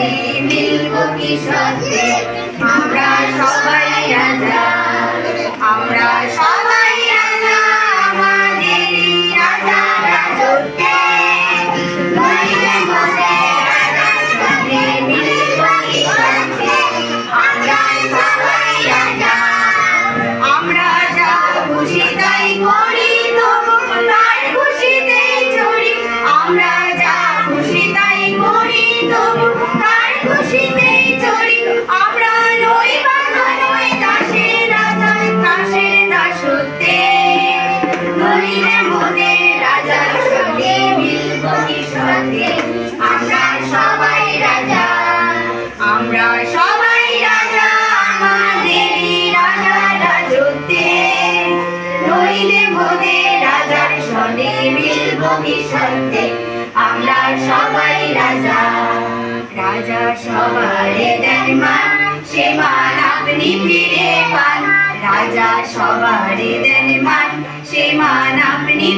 সাথে মিলব কি সাথে? আমরা সবাই আজাদ। নইলে মোদের রাজার সঙ্গে মিলব কিশোরতে আমরা সবাই রাজা, আমরা সবাই রাজা আমাদেরই রাজা রাজত্বে। নইলে মোদের রাজার সনে মিলব কিশোরতে আমরা সবাই রাজা রাজা সবারে দেন মান। সে মান আপনি ফিরে পান, রাজা সবারে দেন মান। সে মান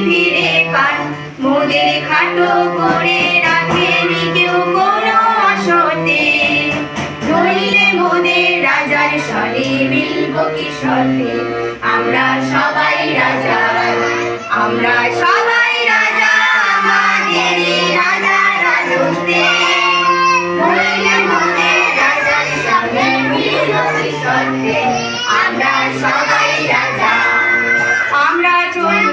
ফিরে পান মোদের খাটো করে রাখেনি কেউ কোনো আসতে। নইলে মোদের রাজার সনে মিলব কিশোরতে আমরা সবাই রাজা, আমরা সবাই আমরা সবাই রাজা, আমরা চলবো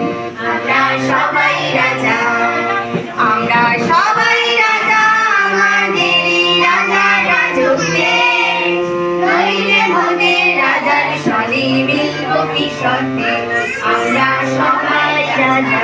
মিলব কিশোরতে আমরা সবাই রাজা